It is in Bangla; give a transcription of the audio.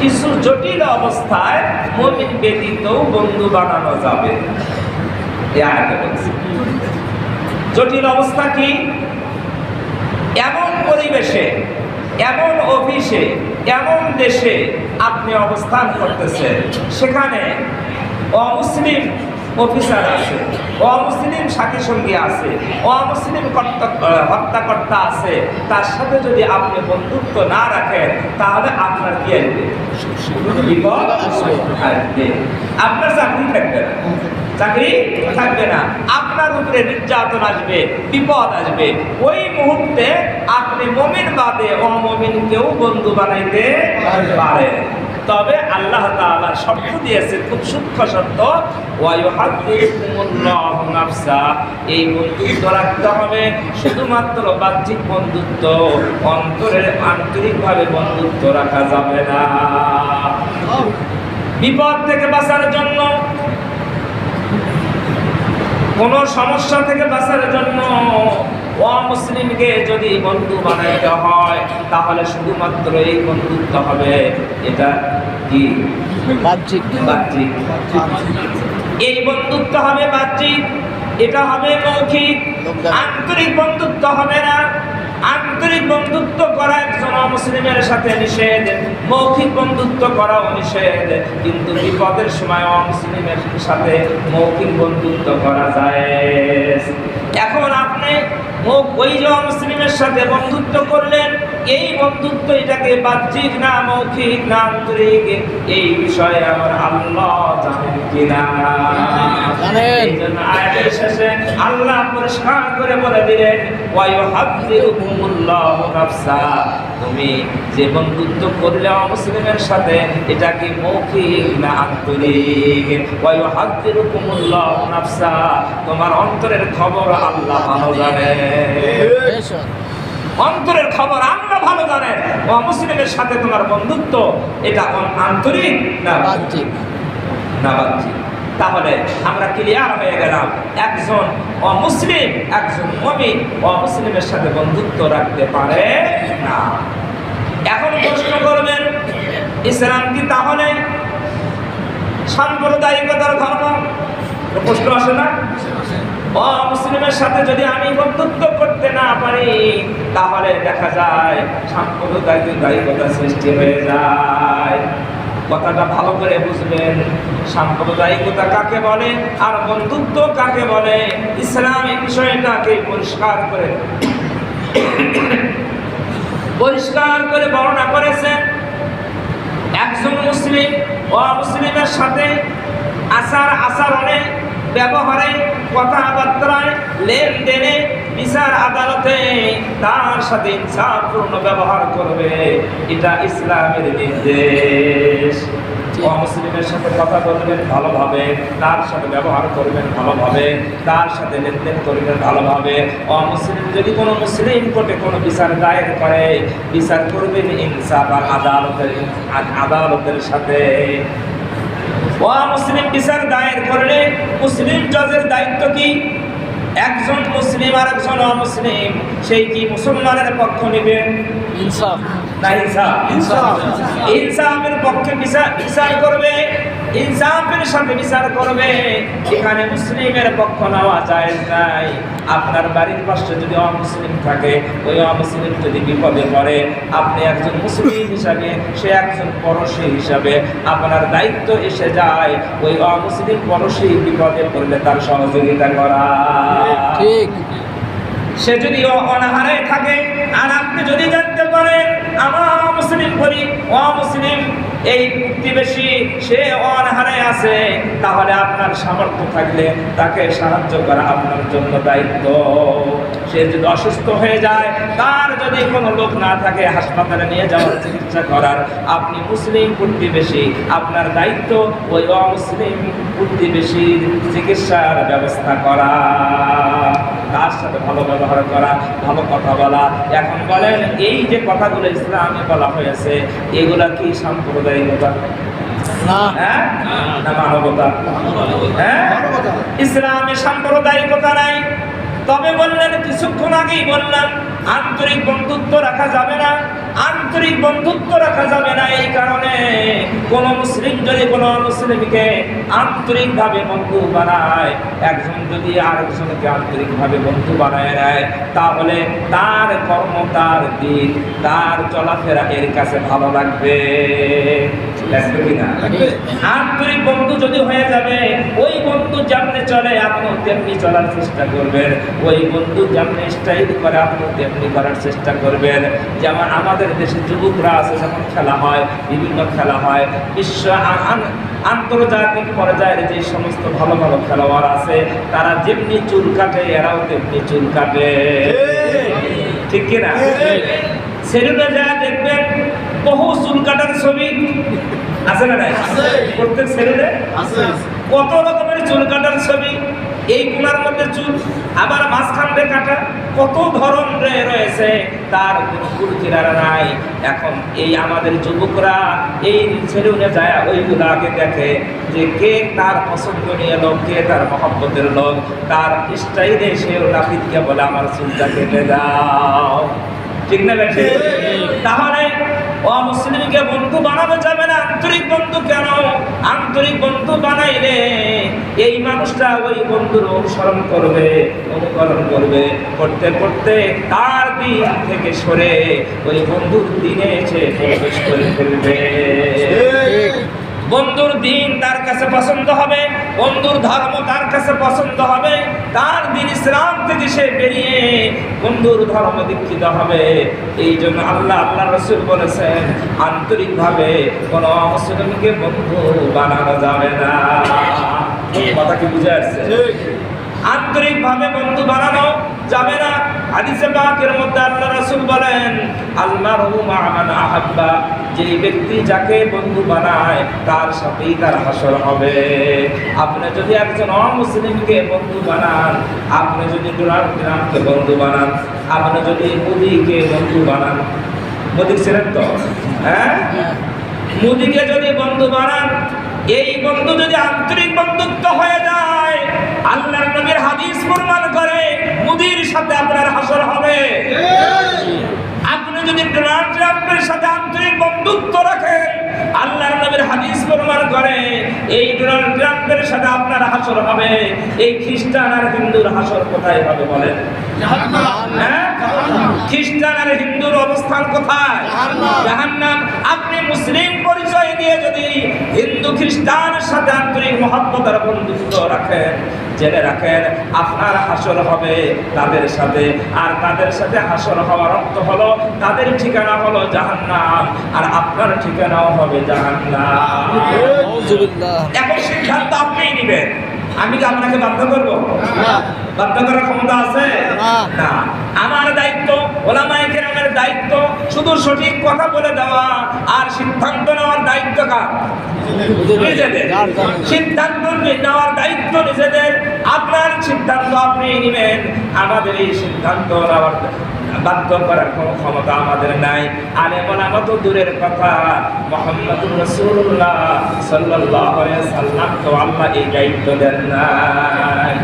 কিছু জটিল অবস্থায় মমিন ব্যতীত বন্ধু বানানো যাবে। জটিল অবস্থা কি? এমন পরিবেশে, এমন অফিসে, এমন দেশে আপনি অবস্থান করতেছেন, সেখানে অমুসলিম অফিসার আছে, অমুসলিম সাথী সঙ্গী আছে, অমুসলিম হত্যাকর্তা আছে, তার সাথে যদি আপনি বন্ধুত্ব না রাখেন, তাহলে আপনার কি বিপদ আসবে। আপনার চাকরি থাকবে না। চাকরি থাকবে না। আপনার উপরে নির্যাতন আসবে, বিপদ আসবে। ওই মুহূর্তে আপনি মমিন বাদে অমমিনকেও বন্ধু বানাইতে পারেন। তবে আল্লাহ তাআলা শর্ত দিয়েছে খুব সূক্ষ্ম শর্ত এই বন্ধুত্ব রাখতে হবে, শুধুমাত্র বাহ্যিক বন্ধুত্ব, অন্তরের আন্তরিকভাবে বন্ধুত্ব রাখা যাবে না। বিপদ থেকে বাঁচার জন্য, কোন সমস্যা থেকে বাঁচার জন্য অমুসলিমকে যদি বন্ধু বানাইতে হয় তাহলে শুধুমাত্র এই বন্ধুত্ব হবে। এটা কি? বাহ্যিক। বাহ্যিক। এই বন্ধুত্ব হবে বাহ্যিক এটা হবে মৌখিক। আন্তরিক বন্ধুত্ব হবে না। আন্তরিক বন্ধুত্ব করা একজন মুসলিমের সাথে নিষেধ। মৌখিক বন্ধুত্ব করাও নিষেধ। কিন্তু বিপদের সময় অমুসলিমের সাথে মৌখিক বন্ধুত্ব করা যায়। ওই যে অমুসলিমের সাথে বন্ধুত্ব করলেন, এই বন্ধুত্ব এটাকে বাহ্যিক না মৌখিক না আন্তরিক, এই বিষয়ে আমার আল্লাহ জানেন কিনা। জানেন। এই জন্য আয়াতের শেষে আল্লাহ পরিষ্কার করে বলে দিলেন তুমি যে বন্ধুত্ব করলে মুসলিমের সাথে এটা কি মৌখিক না আন্তরিক। তোমার অন্তরের খবর আল্লাহ ভালো জানে। অন্তরের খবর আল্লাহ ভালো জানেন ও মুসলিমের সাথে তোমার বন্ধুত্ব এটা আন্তরিক না বাহ্যিক। না বাহ্যিক তাহলে আমরা ক্লিয়ার হয়ে গেলাম, একজন অমুসলিম, একজন মমিন অমুসলিমের সাথে বন্ধুত্ব রাখতে পারে না। এখন প্রশ্ন করবেন, ইসলাম কি তাহলে সাম্প্রদায়িকতার ধর্ম? প্রশ্ন আসে না? অমুসলিমের সাথে যদি আমি বন্ধুত্ব করতে না পারি, তাহলে দেখা যায় সাম্প্রদায়িকতা সৃষ্টি হয়ে যায়। কথাটা ভালো করে বুঝবেন। সাম্প্রদায়িকতা কাকে বলে আর বন্ধুত্ব কাকে বলে? ইসলাম এই বিষয়টাকে পরিষ্কার করে পরিষ্কার করে বর্ণনা করেছেন একজন মুসলিম ও মুসলিমের সাথে আচার আচরণে ব্যবহারে, কথাবার্তায়, লেনদেনে বিচার আদালতে তার সাথে ইনসাফপূর্ণ ব্যবহার করবে। এটা ইসলামের নির্দেশ। অমুসলিমের সাথে কথা বলবেন ভালোভাবে তার সাথে ব্যবহার করবেন ভালোভাবে তার সাথে লেনদেন করবেন ভালোভাবে। অমুসলিম যদি কোনো মুসলিম কোর্টে কোনো বিচার দায়ের করে বিচার করবেন ইনসাফ আর আদালতের আদালতের সাথে। মুসলিম বিচার দায়ের করলে মুসলিম জজের দায়িত্ব কি? একজন মুসলিম আর একজন অমুসলিম সেই কি মুসলমানের পক্ষ নেবেন ইনসাফ। না ইনসাফ। ইনসাফ। ইনসাফের পক্ষে বিচার বিচার করবে? ইনসাফের সাথে বিচার করবে। এখানে মুসলিমের পক্ষ নেওয়া যায় নাই। আপনার বাড়ির পাশে যদি অমুসলিম থাকে ওই অমুসলিম যদি বিপদে পড়ে আপনি একজন মুসলিম হিসাবে সে একজন পড়শি হিসাবে আপনার দায়িত্ব এসে যায়। ওই অমুসলিম পড়শি বিপদে পড়লে তার সহযোগিতা করা। ঠিক। সে যদি অনাহারে থাকে আর আপনি যদি জানতে পারেন আমার মুসলিম করি অমুসলিম এই প্রতিবেশী সে অনাহারে আছে, তাহলে আপনার সামর্থ্য থাকলে তাকে সাহায্য করা আপনার জন্য দায়িত্ব। সে যদি অসুস্থ হয়ে যায়, তার যদি কোনো লোক না থাকে, হাসপাতালে নিয়ে যাওয়ার চিকিৎসা করার, আপনি মুসলিম প্রতিবেশী, আপনার দায়িত্ব ওই অমুসলিম প্রতিবেশীর চিকিৎসার ব্যবস্থা করা। তার সাথে ভালো ব্যবহার করা, ভালো কথা বলা। এখন বলেন, এই যে কথাগুলো ইসলামে বলা হয়েছে, এগুলা কি সাম্প্রদায়িকতা না। হ্যাঁ? না। মানবতা। হ্যাঁ? ইসলামে সাম্প্রদায়িকতা নাই। তবে বললেন কিছুক্ষণ আগেই বললাম আন্তরিক বন্ধুত্ব রাখা যাবে না। আন্তরিক বন্ধুত্ব রাখা যাবে না এই কারণে কোন মুসলিম যদি কোন মুসলিমকে আন্তরিকভাবে বন্ধু বানায় একজন যদি আরেকজনকে আন্তরিকভাবে বন্ধু বানায় নেয় তাহলে তার কর্ম তার দিক তার চলাফেরা এর কাছে ভালো লাগবে। লাগবে আন্তরিক বন্ধু যদি হয়ে যাবে ওই বন্ধু যেমনি চলে আপনিও তেমনি চলার চেষ্টা করবেন। ওই বন্ধু যেমনি স্টাইল করে আপনিও তেমনি করার চেষ্টা করবেন। যেমন আমাদের দেশে যুবকরা আছে যখন খেলা হয় বিভিন্ন খেলা হয়। বিশ্ব আন্তর্জাতিক পর্যায়ের যে সমস্ত ভালো ভালো খেলোয়াড় আছে তারা যেমনি চুল কাটে এরাও তেমনি চুল কাটে। ঠিক কিনা সেলুনে যা দেখবেন বহু চুল কাটার ছবি। আছে না প্রত্যেক সেলুনে কত রকমের চুল কাটার ছবি? এই গুলার মধ্যে চুল আবার মাঝখান দিয়ে কাটা। কত ধরন রয়েছে, তার কোনো নাই। এখন এই আমাদের যুবকরা এই সেলুনে যায় আগে দেখে যে কে তার পছন্দনীয় লোক, কে তার মহব্বতের লোক, তার স্টাইলে সে নাপিতকে বলে, আমার চুলটা কেটে দাও। ঠিক না বেঠে? তাহলে অমুসলিমকে বন্ধু বানানো যাবে না। আন্তরিক বন্ধু কেন? আন্তরিক বন্ধু বানাইলে এই মানুষটা ওই বন্ধুর অনুসরণ করবে, অনুকরণ করবে। করতে করতে তার দিন থেকে সরে ওই বন্ধুর দিনে এসে প্রবেশ করে ফেলবে। বন্ধুর দিন তার কাছে পছন্দ হবে বন্ধুর ধর্ম তার কাছে পছন্দ হবে তার দিন ইসলাম থেকে সে বেরিয়ে বন্ধুর ধর্ম দীক্ষিত হবে। এই জন্য আল্লাহ আল্লাহ রসুল বলেছেন আন্তরিকভাবে কোনো মুসলিমকে বন্ধু বানানো যাবে না। কথা কি বুঝে আসছে? আন্তরিকভাবে বন্ধু বানানো যাবে না। হাদিসে পাকের মধ্যে আল্লাহ রাসূল বলেন আল্লাহু মা'মান আহাব্বা যে ব্যক্তি যাকে বন্ধু বানায়, তার সাথেই তার হাসর হবে। আপনি যদি একজন অমুসলিমকে বন্ধু বানান, আপনি যদি ডোনাল্ড ট্রাম্পকে বন্ধু বানান, আপনি যদি মোদিকে বন্ধু বানান মোদি ছিলেন তো? হ্যাঁ? মোদিকে যদি বন্ধু বানান, এই বন্ধু যদি আন্তরিক বন্ধুত্ব হয়ে যায়, আল্লাহর নবীর হাদিস প্রমাণ করে মুদির সাথে আপনার হাসর হবে। আপনি যদি ডোনাল্ড ট্রাম্পের সাথে আন্তরিক বন্ধুত্ব রাখেন আল্লাহর নবীর হাদিস প্রমাণ করে, এই ডোনাল্ড ট্রাম্পের সাথে আপনার হাসর হবে, এই খ্রিস্টান আর হিন্দুর হাসর কোথায় হবে বলেন? হ্যাঁ? খ্রিস্টান আর হিন্দুর অবস্থান কোথায়? আপনি মুসলিম পরিচয় দিয়ে যদি হিন্দু খ্রিস্টানের সাথে আন্তরিক মহব্বত আর বন্ধুত্ব রাখেন, জেনে রাখেন আপনার হাসর হবে তাদের সাথে। আর তাদের সাথে হাসর হওয়ার অর্থ হলো, তাদের ঠিকানা হলো জাহান্নাম। আর আপনার ঠিকানাও হবে এখন সিদ্ধান্ত আপনিই নেবেন। আমি কি আপনাকে বাধ্য করব? বাধ্য করার ক্ষমতা আছে? না। আমার দায়িত্ব ওলামায়ে কেরামের দায়িত্ব শুধু সঠিক কথা বলে দেওয়া আর সিদ্ধান্ত নেওয়ার দায়িত্ব কার? নিজেদের। সিদ্ধান্ত নেওয়ার দায়িত্ব নিজেদের। আপনার সিদ্ধান্ত আপনি নেবেন, আমাদের এই সিদ্ধান্ত নেওয়ার বাধ্য করার কোনো ক্ষমতা আমাদের নাই। আলেমন তো দূরের কথা? মোহাম্মদুর রসুল্লাহ সাল্লাহ সাল্লাম তো আল্লাহ এই দায়িত্ব দেন নাই।